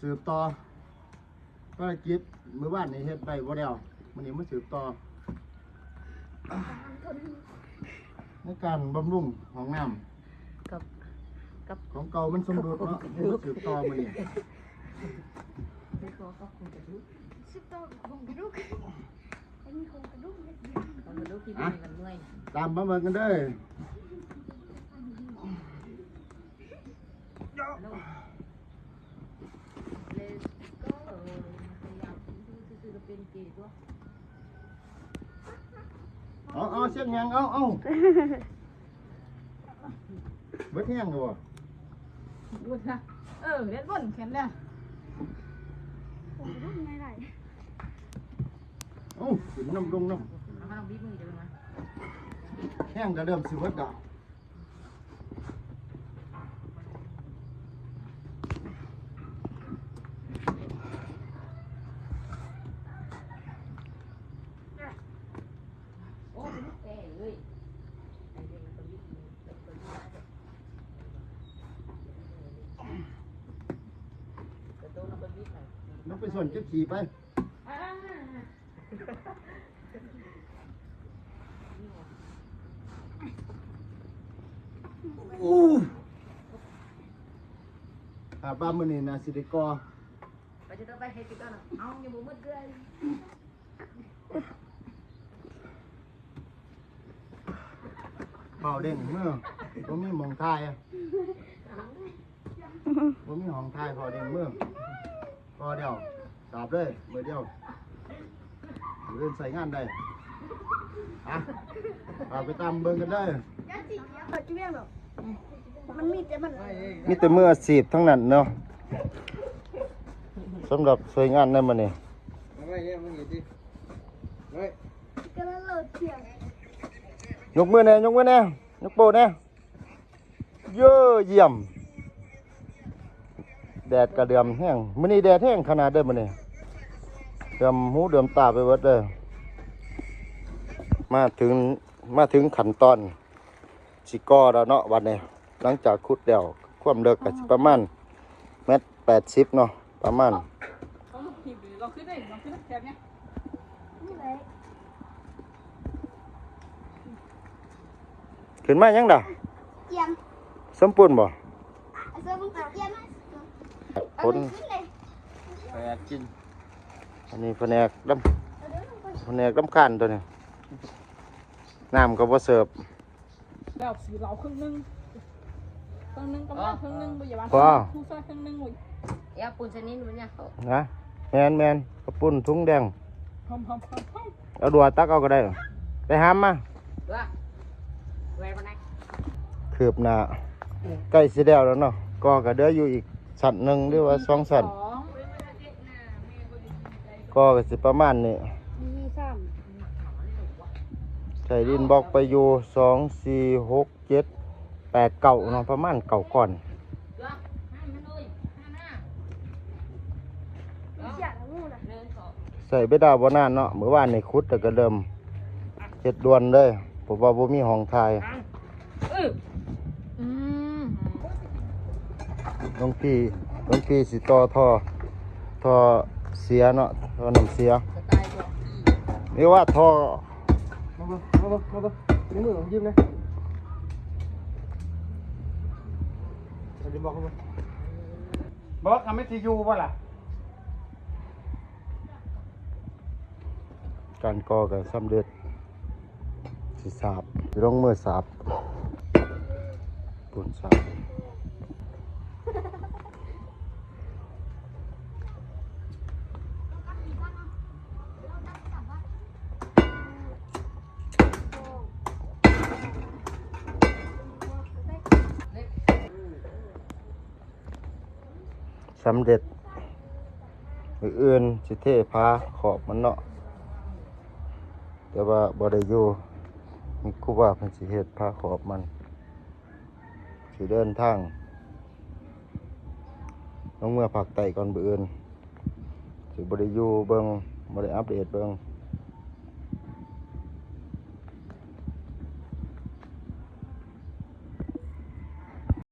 สืบต่อภารกิจมื้อวานนี้เฮ็ดไปบ่แล้วมื้อนี้มาสืบต่อในการบำรุงห้องน้ำกับกับของเก่ามันสมดุลเนาะนี่มาสืบต่อมื้อนี้สิบตัวของกระดูกไอ้นี่ของกระดูกเนี่ยต้องมาดูที่นี่มันเมื่อยตามมาเบิ่งกันเด้อ เลสก็พยายาม ซื้อๆเป็นเกย์ตัวเอาเอาเสียงหยังเอาเอาเบิดแห้งก็บ่ บุญนะเออเล่นบนแขนเนี่ย ของกระดูกไม่ได้ เอ้าขึ้นน้ำลงน้ เอามาลองบีบมือจะเป็นไงำแห้งก็เริ่มสิเบิดดอก โอ้เป็นลูกแก่เลยไอ้เด็กมันก็บีบมือเปิดเปิดเปิดตัวน้ำบี บหน่อยน้ำไปส่วนเก็บขี่ไปอู้อาบ้านมื้อนี้น่าสิได้ก่อไปจะต้องไปให้ติดก่อนนะเอาอย่าบุ้มมืดเกลือเบาเด้งเมื่อบ่มีหมองทายอะบ่มีห้องทายพอเด้งเมื่อ พอเดียวสาบเลยมือเดียวเริ่มใส่งานได้อะเอาไปตามเบิ่งกันได้ยัดสิเปิดจีเวียงหรอกมันมีแต่มันมีแต่มืออาชีพทั้งนั้นเนาะสำหรับสวยงานในมื้อนี้ก็แล้วเราเที่ยงยกมือแน่ยกมือแน่ยกโป้แน่เยอะเยี่ยม แดดกระเดือมแห้งมื้อนี้แดดแห้งขนาดเด้อมื้อนี้เดือมหูเดือมตาไปเบิดเด้อมาถึงมาถึงขั้นตอนสิก่อแล้วเนาะวันนี้หลังจากขุดแล้วความเลิกก็สิประมาณเมตร80เนาะประมาณเขาลูกทีมเราขึ้นได้เราขึ้นได้แขนเนี่ยนี่เลยขึ้นมายังดาเจียมสมปูรณ์บ่ ไอ้เสื้อมึงเจียม ผลขึ้นเลยอันนี้แผนกดำแผนกดำคันตัวนี้น้ำก็บ่เสิร์ฟแล้วสีเราครึ่งนึงครึ่งนึงกำลังครึ่งนึงบุญยาบาลผู้ช่วยครึ่งนึงบุญเอ้าปูนชนิดนู้นเนี่ยเขานะแมนแมนกระปุ่นถุงแดงพร้อมพร้อมพร้อมพร้อมเอาดัวตักเอาก็ได้ไปหามมาด้วยแหวนมาไหนคืบหน้าใกล้สิแล้วแล้วเนาะก็ก็เดืออยู่อีก สันหนึ่งหรือว่าสองสันสองก็ก็สิประมาณนี้มีสามใส่ดินบล็อกไปอยู่สองสี่หกเจ็ดแปดเก่าเนาะประมาณเก่าก่อนด้วยห้ามันเลยห้าหน้าเสียแล้วงูนะเดินสองใส่ไปดาวบนานเนาะเมื่อวานในคุดแต่ก็เดิมเจ็ดดวนเลยผมว่าบ่มีห้องทายอืม น้องพี่น้องพี่สิต่อท่อท่อเสียเนาะท่อน้ำเสียสไตล์บอกอีเรียกว่าท่อมาบ่มาบ่มาบ่นี่มือผมยิ้มเลยบอกเขาบ่บอกทำไม่ทียูป่ะล่ะการก่อกันสำเร็จสิสาบสิลงมือสาบปุ่นสาบ สำเร็จมืออื่นสิเทพาขอบมันเนาะแต่ว่าบริยูมีครูว่าเพิ่นสิเหตุพาขอบมันสิเดินทางต้องเมื่อผักไต้ก่อนมื้ออื่นสิบริยูเบิงบริอัปเดตเบิง